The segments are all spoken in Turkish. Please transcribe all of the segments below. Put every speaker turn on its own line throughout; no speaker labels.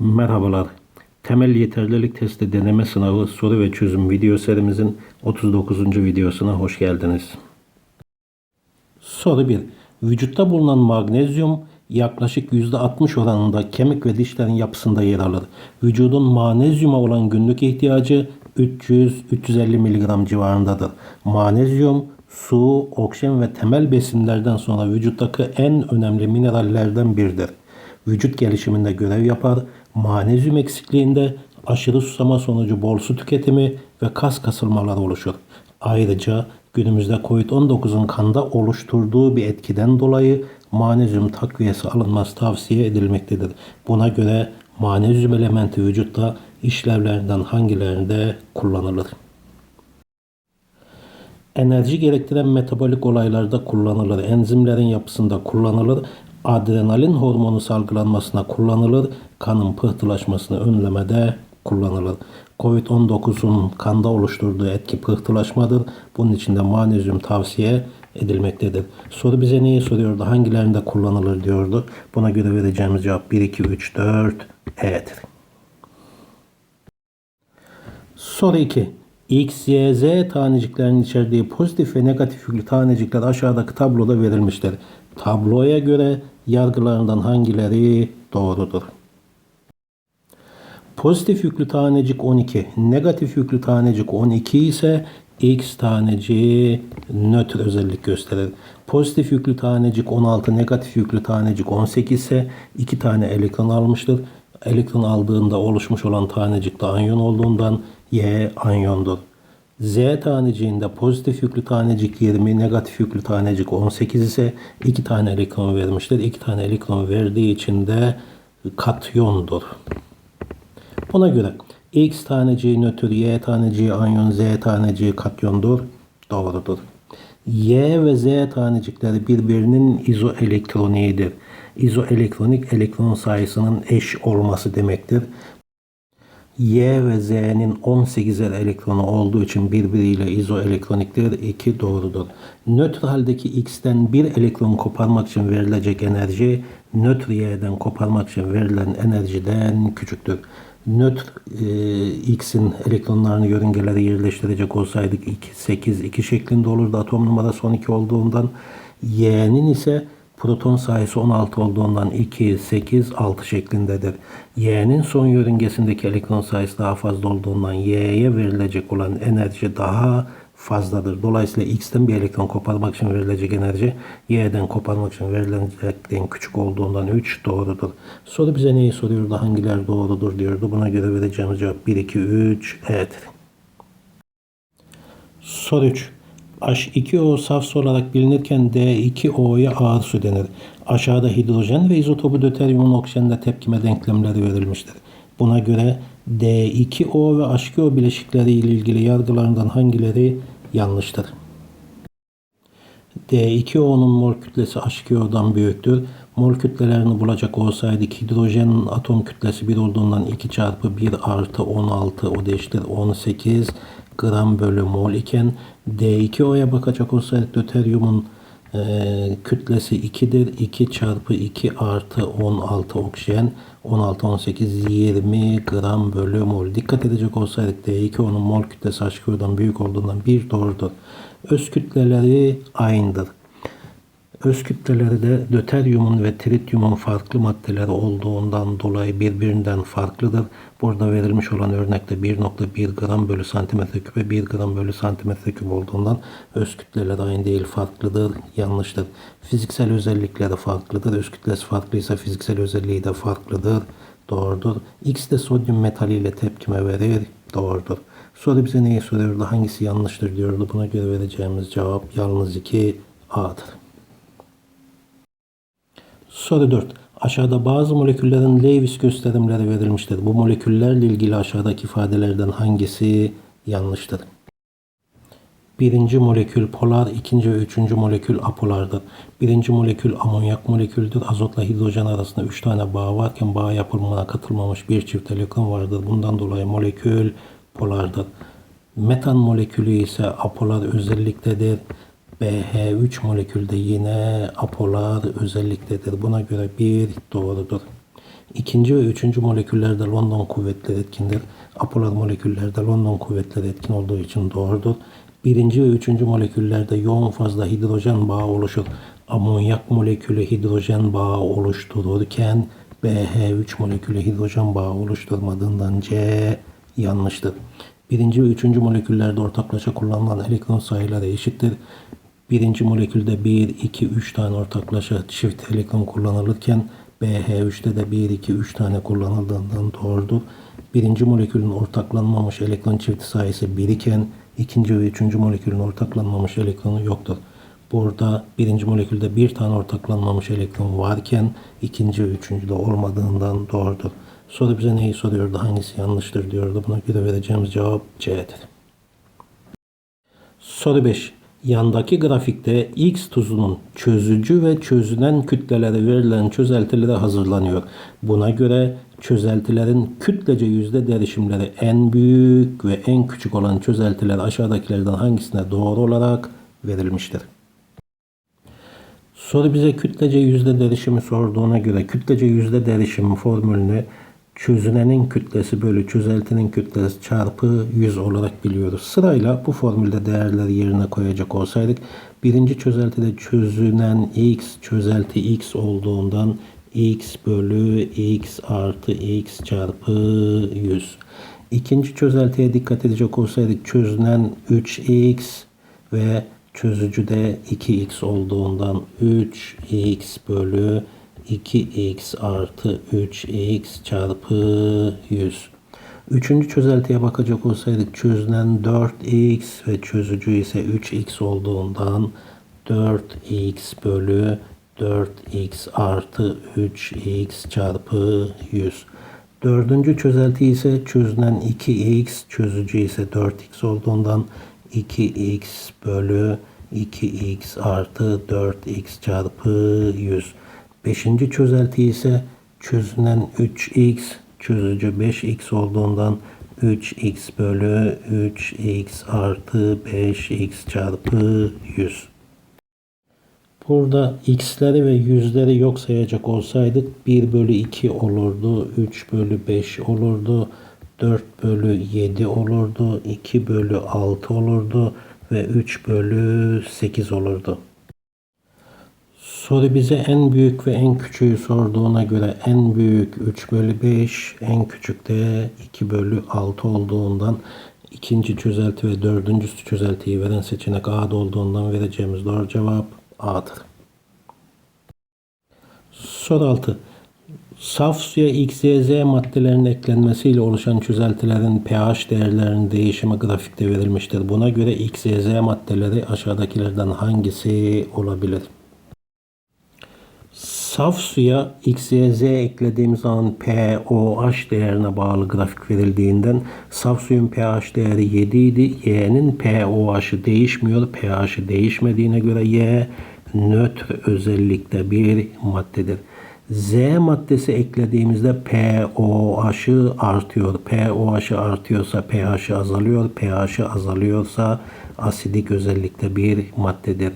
Merhabalar. Temel yeterlilik testi deneme sınavı soru ve çözüm video serimizin 39. videosuna hoş geldiniz. Soru 1. Vücutta bulunan magnezyum yaklaşık %60 oranında kemik ve dişlerin yapısında yer alır. Vücudun magnezyuma olan günlük ihtiyacı 300-350 mg civarındadır. Magnezyum, su, oksijen ve temel besinlerden sonra vücuttaki en önemli minerallerden biridir. Vücut gelişiminde görev yapar. Magnezyum eksikliğinde aşırı susama sonucu bol su tüketimi ve kas kasılmaları oluşur. Ayrıca günümüzde COVID-19'un kanda oluşturduğu bir etkiden dolayı magnezyum takviyesi alınması tavsiye edilmektedir. Buna göre magnezyum elementi vücutta işlevlerden hangilerinde kullanılır? Enerji gerektiren metabolik olaylarda kullanılır. Enzimlerin yapısında kullanılır. Adrenalin hormonu salgılanmasına kullanılır. Kanın pıhtılaşmasını önlemede kullanılır. Covid-19'un kanda oluşturduğu etki pıhtılaşmadır. Bunun için de magnezyum tavsiye edilmektedir. Soru bize neyi soruyordu? Hangilerinde kullanılır diyordu. Buna göre vereceğimiz cevap 1, 2, 3, 4 E'dir. Soru 2. X, Y, Z taneciklerinin içerdiği pozitif ve negatif yüklü tanecikler aşağıdaki tabloda verilmiştir. Tabloya göre yargılarından hangileri doğrudur? Pozitif yüklü tanecik 12, negatif yüklü tanecik 12 ise X taneciği nötr özellik gösterir. Pozitif yüklü tanecik 16, negatif yüklü tanecik 18 ise 2 tane elektron almıştır. Elektron aldığında oluşmuş olan tanecik de anyon olduğundan Y anyondur. Z taneciğinde pozitif yüklü tanecik 20, negatif yüklü tanecik 18 ise 2 tane elektron vermiştir. 2 tane elektron verdiği için de katyondur. Buna göre X taneciği nötr, Y taneciği anyon, Z taneciği katyondur. Doğrudur. Y ve Z tanecikleri birbirinin izoelektroniğidir. İzoelektronik elektron sayısının eş olması demektir. Y ve Z'nin 18'er elektronu olduğu için birbiriyle izoelektroniktir. 2 doğrudur. Nötr haldeki X'ten bir elektron koparmak için verilecek enerji nötr Y'den koparmak için verilen enerjiden küçüktür. Nötr e, X'in elektronlarını yörüngelere yerleştirecek olsaydık 2, 8, 2 şeklinde olurdu. Atom numarası 12 olduğundan Y'nin ise proton sayısı 16 olduğundan 2, 8, 6 şeklindedir. Y'nin son yörüngesindeki elektron sayısı daha fazla olduğundan Y'ye verilecek olan enerji daha fazladır. Dolayısıyla X'ten bir elektron koparmak için verilecek enerji Y'den koparmak için verilecekten küçük olduğundan 3 doğrudur. Soru bize neyi soruyordu? Hangiler doğrudur diyordu. Buna göre vereceğimiz cevap 1, 2, 3 E'dir. Soru 3. H2O saf su olarak bilinirken D2O'ya ağır su denir. Aşağıda hidrojen ve izotopu döteryumun oksijenle tepkime denklemleri verilmiştir. Buna göre D2O ve H2O bileşikleri ile ilgili yargılarından hangileri yanlıştır? D2O'nun mol kütlesi H2O'dan büyüktür. Mol kütlelerini bulacak olsaydık hidrojenin atom kütlesi 1 olduğundan 2 çarpı 1 artı 16 o da eşittir 18 gram bölü mol iken D2O'ya bakacak olsaydık döteryumun e, kütlesi 2'dir. 2 çarpı 2 artı 16 oksijen 16, 18, 20 gram bölü mol. Dikkat edecek olsaydık D2O'nun mol kütlesi H2O'dan büyük olduğundan 1 doğrudur. Öz kütleleri aynıdır. Öz kütleleri de döteryumun ve trityumun farklı maddeleri olduğundan dolayı birbirinden farklıdır. Burada verilmiş olan örnekte 1.1 gram bölü santimetre küp 1 gram bölü santimetre küp olduğundan öz kütleleri aynı değil farklıdır, yanlıştır. Fiziksel özellikleri farklıdır. Öz kütlesi farklıysa fiziksel özelliği de farklıdır. Doğrudur. X de sodyum metaliyle tepkime verir. Doğrudur. Soru bize neyi soruyordu? Hangisi yanlıştır diyordu. Buna göre vereceğimiz cevap yalnız 2 A'dır. Soru 4. Aşağıda bazı moleküllerin Lewis gösterimleri verilmiştir. Bu moleküllerle ilgili aşağıdaki ifadelerden hangisi yanlıştır? Birinci molekül polar, ikinci ve üçüncü molekül apolardır. Birinci molekül amonyak moleküldür. Azotla hidrojen arasında üç tane bağ varken bağ yapılımına katılmamış bir çift elektron vardır. Bundan dolayı molekül polardır. Metan molekülü ise apolar özelliktedir. BH3 molekülde yine apolar özelliktedir. Buna göre bir doğrudur. İkinci ve üçüncü moleküllerde London kuvvetleri etkindir. Apolar moleküllerde London kuvvetleri etkin olduğu için doğrudur. Birinci ve üçüncü moleküllerde yoğun fazla hidrojen bağı oluşur. Amonyak molekülü hidrojen bağı oluştururken BH3 molekülü hidrojen bağı oluşturmadığından C yanlıştır. Birinci ve üçüncü moleküllerde ortaklaşa kullanılan elektron sayıları eşittir. Birinci molekülde 1, 2, 3 tane ortaklaşa çift elektron kullanılırken BH3'te de 1, 2, 3 tane kullanıldığından doğrudur. Birinci molekülün ortaklanmamış elektron çifti sayısı 1 iken ikinci ve üçüncü molekülün ortaklanmamış elektronu yoktur. Burada birinci molekülde bir tane ortaklanmamış elektron varken ikinci ve üçüncüde olmadığından doğrudur. Soru bize neyi soruyordu, hangisi yanlıştır diyordu. Buna göre vereceğimiz cevap C'dir. Soru 5. Yandaki grafikte X tuzunun çözücü ve çözünen kütleleri verilen çözeltilere hazırlanıyor. Buna göre çözeltilerin kütlece yüzde derişimleri en büyük ve en küçük olan çözeltiler aşağıdakilerden hangisine doğru olarak verilmiştir? Soru bize kütlece yüzde derişimi sorduğuna göre kütlece yüzde derişimi formülünü çözünenin kütlesi bölü çözeltinin kütlesi çarpı 100 olarak biliyoruz. Sırayla bu formülde değerleri yerine koyacak olsaydık birinci çözeltide çözünen x çözelti x olduğundan x bölü x artı x çarpı 100. İkinci çözeltiye dikkat edecek olsaydık çözünen 3x ve çözücüde 2x olduğundan 3x bölü 2x artı 3x çarpı 100. Üçüncü çözeltiye bakacak olsaydık çözünen 4x ve çözücü ise 3x olduğundan 4x bölü 4x artı 3x çarpı 100. Dördüncü çözelti ise çözünen 2x, çözücü ise 4x olduğundan 2x bölü 2x artı 4x çarpı 100. Beşinci çözelti ise çözünen 3x, çözücü 5x olduğundan 3x bölü 3x artı 5x çarpı 100. Burada x'leri ve yüzleri yok sayacak olsaydık 1 bölü 2 olurdu, 3 bölü 5 olurdu, 4 bölü 7 olurdu, 2 bölü 6 olurdu ve 3 bölü 8 olurdu. Soru bize en büyük ve en küçüğü sorduğuna göre en büyük 3 bölü 5, en küçük de 2 bölü 6 olduğundan ikinci çözelti ve dördüncü çözeltiyi veren seçenek A'da olduğundan vereceğimiz doğru cevap A'dır. Soru 6. Saf suya X, Y, Z maddelerinin eklenmesiyle oluşan çözeltilerin pH değerlerinin değişimi grafikte verilmiştir. Buna göre X, Y, Z maddeleri aşağıdakilerden hangisi olabilir? Saf suya X, Y, Z eklediğimiz zaman pOH değerine bağlı grafik verildiğinden saf suyun pH değeri 7 idi. Y'nin pOH'ı değişmiyor. pH'ı değişmediğine göre Y nötr özellikte bir maddedir. Z maddesi eklediğimizde pOH'ı artıyor. pOH'ı artıyorsa pH'ı azalıyor. pH'ı azalıyorsa asidik özellikte bir maddedir.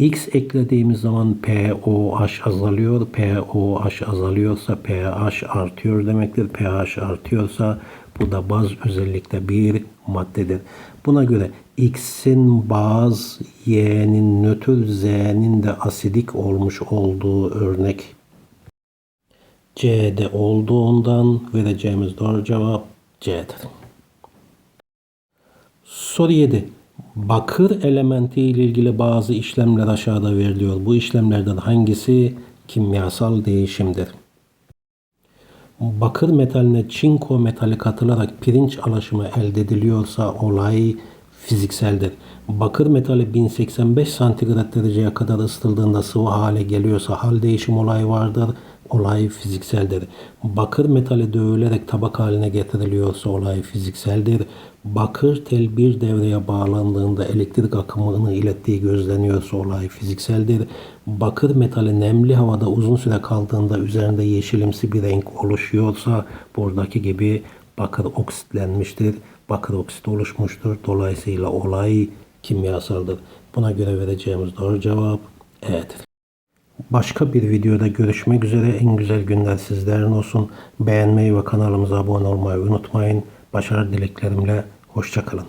X eklediğimiz zaman pOH azalıyor. pOH azalıyorsa pH artıyor demektir. pH artıyorsa bu da baz özellikle bir maddedir. Buna göre X'in baz, Y'nin nötr, Z'nin de asidik olmuş olduğu örnek C'de olduğundan vereceğimiz doğru cevap C'dir. Soru 7. Bakır elementi ile ilgili bazı işlemler aşağıda veriliyor. Bu işlemlerden hangisi kimyasal değişimdir? Bakır metaline çinko metali katılarak pirinç alaşımı elde ediliyorsa olay fizikseldir. Bakır metali 1085 santigrat dereceye kadar ısıtıldığında sıvı hale geliyorsa hal değişim olayı vardır. Olay fizikseldir. Bakır metali dövülerek tabak haline getiriliyorsa olay fizikseldir. Bakır tel bir devreye bağlandığında elektrik akımını ilettiği gözleniyorsa olay fizikseldir. Bakır metali nemli havada uzun süre kaldığında üzerinde yeşilimsi bir renk oluşuyorsa buradaki gibi bakır oksitlenmiştir. Bakır oksit oluşmuştur. Dolayısıyla olay kimyasaldır. Buna göre vereceğimiz doğru cevap E'dir. Başka bir videoda görüşmek üzere. En güzel günler sizlerin olsun. Beğenmeyi ve kanalımıza abone olmayı unutmayın. Başarı dileklerimle. Hoşçakalın.